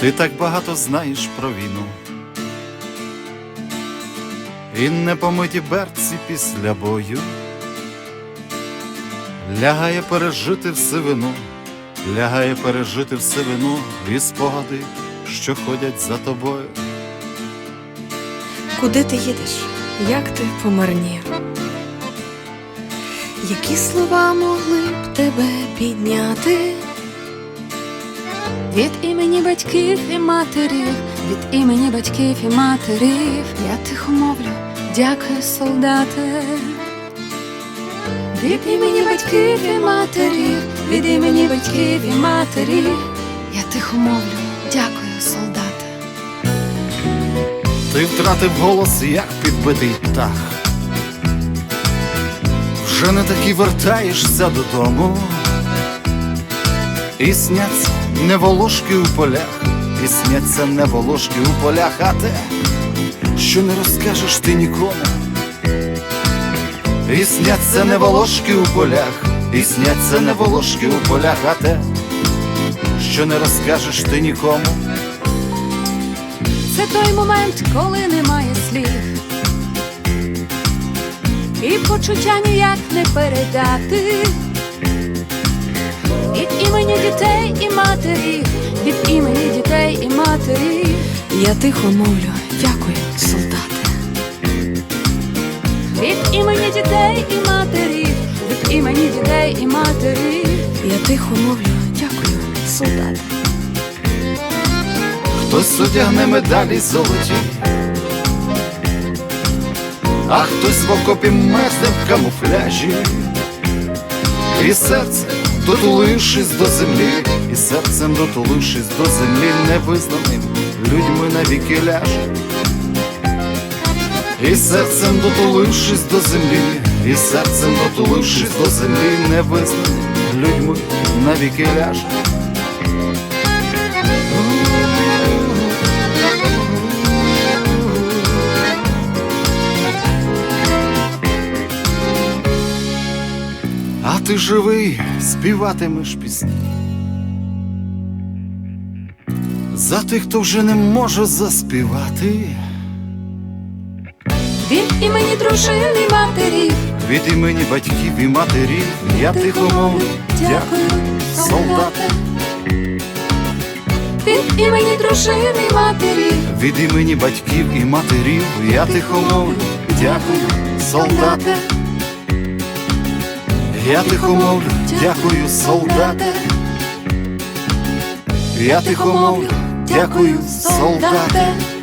Ти так багато знаєш про війну. І непомиті берці після бою лягає пережити в сивину, лягає пережити в сивину і спогади, що ходять за тобою. Куди ти їдеш? Як ти помарнів? Які слова могли б тебе підняти? Від імені батьків і матерів, від імені батьків і матерів, я тихо мовлю, дякую, солдати. Від імені батьків і матерів, від імені батьків і матерів, я тихо мовлю, дякую, солдати. Ти втратив голос, як підбитий птах. Вже не таки вертаєшся додому. І сняться не волошки у полях, і не волошки у полях, а те, що не розкажеш ти нікому. І не волошки у полях, і не волошки у полях, а те, що не розкажеш ти нікому. Це той момент, коли немає слів. І почуття ніяк не передати. Дітей від імені дітей і матерів, Я тихо мовлю, дякую, солдати. від імені дітей і матерів, від імені дітей і матерів, Я тихо мовлю, дякую, солдати. Хтось одягне медалі золоті, а хтось в окопі мерзне в камуфляжі, і серце, дотулившись до землі, і серцем дотулившись до землі, невизнаним людьми навіки ляже. І серцем дотулившись до землі, і серцем дотулившись до землі, невизнаним людьми навіки ляже. Ти живий, співатимеш пісні. За тих, хто вже не може заспівати, від імені дружин і матерів, від імені батьків і матерів. Я тихо мовлю, дякую, солдати, від імені дружин і матерів, від імені батьків і матерів. Я тихо мовлю, дякую, солдати, я тихо мовлю, дякую, солдати, я тихо мовлю, дякую, солдати.